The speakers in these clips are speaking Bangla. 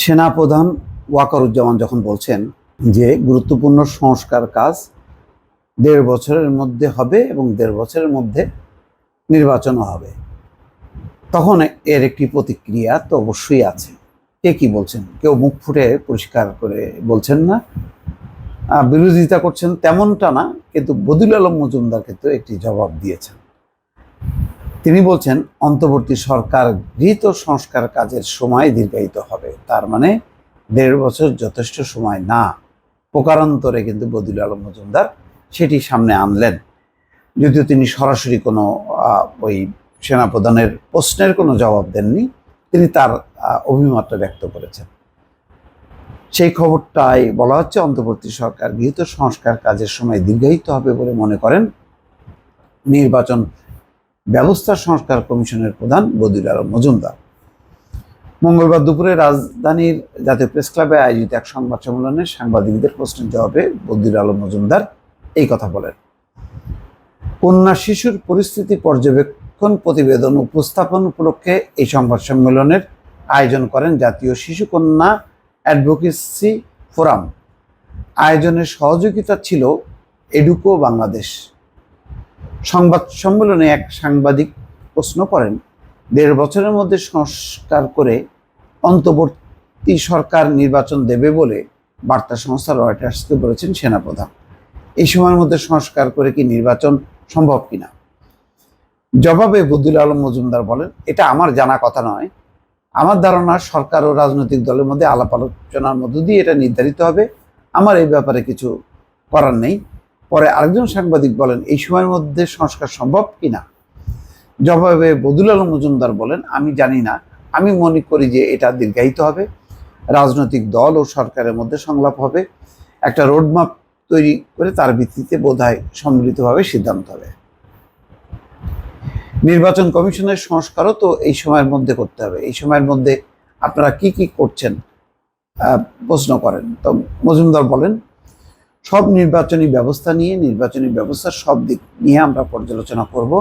সেনাপ্রধান ওয়াকারুজ্জামান যখন বলছেন যে গুরুত্বপূর্ণ সংস্কার কাজ দেড় বছরের মধ্যে হবে এবং দেড় বছরের মধ্যে নির্বাচনও হবে, তখন এর একটি প্রতিক্রিয়া তো অবশ্যই আছে। কে কি বলছেন? কেউ মুখ ফুটে পরিষ্কার করে বলছেন না। বিরোধিতা করছেন তেমনটা না, কিন্তু বদিউল আলম মজুমদার কিন্তু একটি জবাব দিয়েছেন। তিনি বলছেন, অন্তর্বর্তী সরকার গৃহীত সংস্কার কাজের সময় দীর্ঘায়িত হবে। তার মানে দেড় বছর যথেষ্ট সময় না। প্রকারান্তরে কিন্তু বদিউল আলম মজুমদার সেটি সামনে আনলেন। যদিও তিনি সরাসরি কোনো ওই সেনাপ্রধানের প্রশ্নের কোনো জবাব দেননি, তিনি তার অভিমতটা ব্যক্ত করেছেন। সেই খবরটাই বলা হচ্ছে অন্তর্বর্তী সরকার গৃহীত সংস্কার কাজের সময় দীর্ঘায়িত হবে বলে মনে করেন নির্বাচন ব্যবস্থা সংস্কার কমিশনের প্রধান বদিউল আলম মজুমদার। মঙ্গলবার দুপুরে রাজধানীর জাতীয় প্রেস ক্লাবে আয়োজিত এক সংবাদ সম্মেলনে সাংবাদিকদের প্রশ্নের জবাবে বদিউল আলম মজুমদার এই কথা বলেন। কন্যা শিশুর পরিস্থিতি পর্যবেক্ষণ প্রতিবেদন উপস্থাপন উপলক্ষে এই সংবাদ সম্মেলনের আয়োজন করেন জাতীয় শিশু কন্যা অ্যাডভোকেসি ফোরাম। আয়োজনের সহযোগিতা ছিল এডুকো বাংলাদেশ। সংবাদ সম্মেলনে এক সাংবাদিক প্রশ্ন করেন, দেড় বছরের মধ্যে সংস্কার করে অন্তর্বর্তী সরকার নির্বাচন দেবে বলে বার্তা সংস্থা রয়টার্সকে বলেছেন সেনাপ্রধান। এই সময়ের মধ্যে সংস্কার করে কি নির্বাচন সম্ভব কিনা? জবাবে বদুল আলম মজুমদার বলেন, এটা আমার জানা কথা নয়। আমার ধারণা সরকার ও রাজনৈতিক দলের মধ্যে আলাপ আলোচনার মধ্য দিয়ে এটা নির্ধারিত হবে। আমার এই ব্যাপারে কিছু করার নেই। পরে আরেকজন সাংবাদিক বলেন, এই সময়ের মধ্যে সংস্কার সম্ভব কিনা? জবাবে বদুল আলম মজুমদার বলেন, আমি জানি না। আমি মনে করি যে এটা দীর্ঘায়িত হবে। রাজনৈতিক দল ও সরকারের মধ্যে সংলাপ হবে। একটা রোডম্যাপ তৈরি করে তার ভিত্তিতে বোধহয় সম্মিলিতভাবে সিদ্ধান্ত হবে। নির্বাচন কমিশনের সংস্কারও তো এই সময়ের মধ্যে করতে হবে। এই সময়ের মধ্যে আপনারা কি কি করছেন প্রশ্ন করেন। তো মজুমদার বলেন, সব নির্বাচনী ব্যবস্থা নিয়ে, নির্বাচনী ব্যবস্থার সব দিক নিয়ে আমরা পর্যালোচনা করব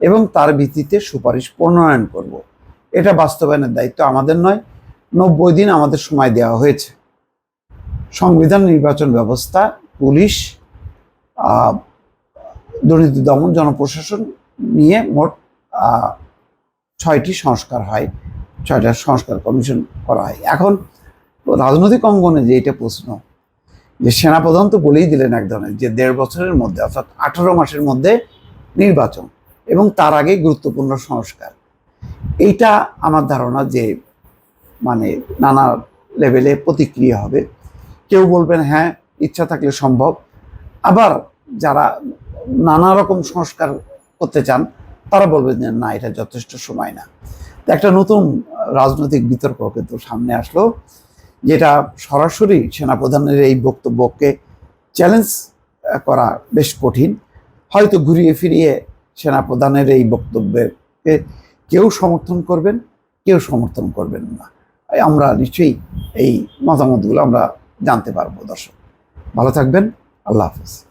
এবং তার ভিত্তিতে সুপারিশ প্রণয়ন করব। এটা বাস্তবায়নের দায়িত্ব আমাদের নয়। নব্বই দিন আমাদের সময় দেওয়া হয়েছে। সংবিধান নির্বাচন ব্যবস্থা, পুলিশ দুর্নীতি দমন জনপ্রশাসন নিয়ে মোট ছয়টি সংস্কার হয়, ছয়টা সংস্কার কমিশন করা হয়। এখন রাজনৈতিক অঙ্গনে যে এটা প্রশ্ন, যে সেনাপ্রধান তো বলেই দিলেন এক ধরনের, যে দেড় বছরের মধ্যে, অর্থাৎ আঠারো মাসের মধ্যে নির্বাচন এবং তার আগে গুরুত্বপূর্ণ সংস্কার। এইটা আমার ধারণা যে মানে নানা লেভেলে প্রতিক্রিয়া হবে। কেউ বলবেন হ্যাঁ ইচ্ছা থাকলে সম্ভব। আবার যারা নানা রকম সংস্কার করতে চান, তারা বলবেন যে, না, এটা যথেষ্ট সময় না। একটা নতুন রাজনৈতিক বিতর্ক কিন্তু সামনে আসলো, যেটা সরাসরি সেনাপ্রধানের এই বক্তব্যকে চ্যালেঞ্জ করা বেশ কঠিন। হয়তো ঘুরিয়ে ফিরিয়ে সেনাপ্রধানের এই বক্তব্যকে কেউ সমর্থন করবেন, কেউ সমর্থন করবেন না। আমরা নিশ্চয়ই এই মতামতগুলো আমরা জানতে পারব, দর্শক। ভালো থাকবেন, আল্লাহ হাফেজ।